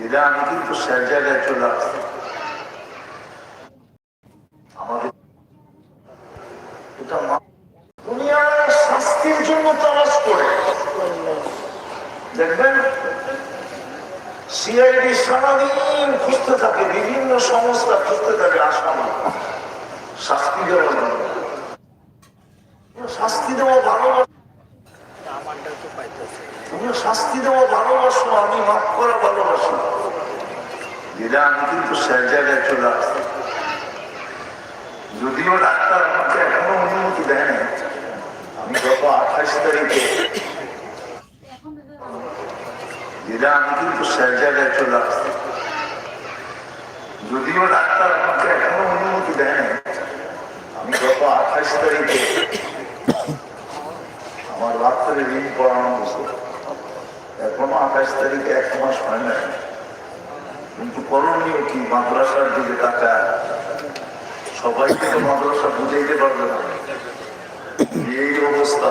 দিলে আমি কিন্তু সে জায়গায় চলে আসছি সিআইডি সারাদিন খুঁজতে থাকে, বিভিন্ন সংস্থা খুঁজতে থাকে আসামি। শাস্তি জন্য শাস্তি দেওয়া ভালোবাসা তুমি শাস্তি দেওয়া ভালোবাসো, আমি মাফ করা ভালোবাসি। আমি কিন্তু সে জায়গায় চলে আসছি। যদিও ডাক্তার আমাকে এখনও অনুমতি দেয় না আমি গত আঠাশ তারিখে দিলে আমি কিন্তু সে জায়গায় চলে আসছি। যদিও ডাক্তার আমাকে এখনও অনুমতি দেয়নি, আমি গত আঠাশ তারিখে আমার রাত্রে ঋণ পড়ানো হয়েছে এখনও আঠাশ তারিখে এক মাস হয় না কিন্তু করণীয় কি? মাদ্রাসার দিকে টাকা সবাইকে তো মাদ্রাসা বুঝাইতে পারবে না। এই অবস্থা।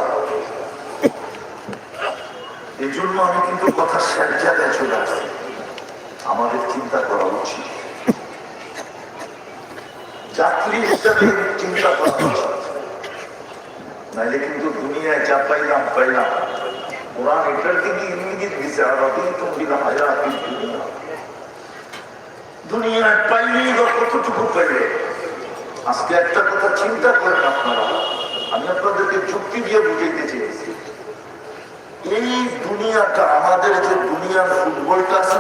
এই জন্য আমি কিন্তু কথা শেষ জায়গায় চলে আসছি। আমাদের চিন্তা করা উচিত। যাত্রী হিসাবে চিন্তা করা উচিত। নাইলে কিন্তু দুনিয়ায় যা পাইলাম পাইলাম কোরআন এটার দিকে ইঙ্গিত দিছে, আর অতি তুমি হায়াতি দুনিয়া দুনিয়ায় পাইলেই বা কতটুকু পাইলে আজকে একটা কথা চিন্তা করেন আপনারা। আমি আপনাদেরকে যুক্তি দিয়ে বুঝাইতে চেয়েছি এই দুনিয়াটা, আমাদের যে দুনিয়ার ফুটবলটা আছে,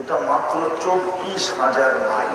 এটা মাত্র চব্বিশ হাজার মাইল।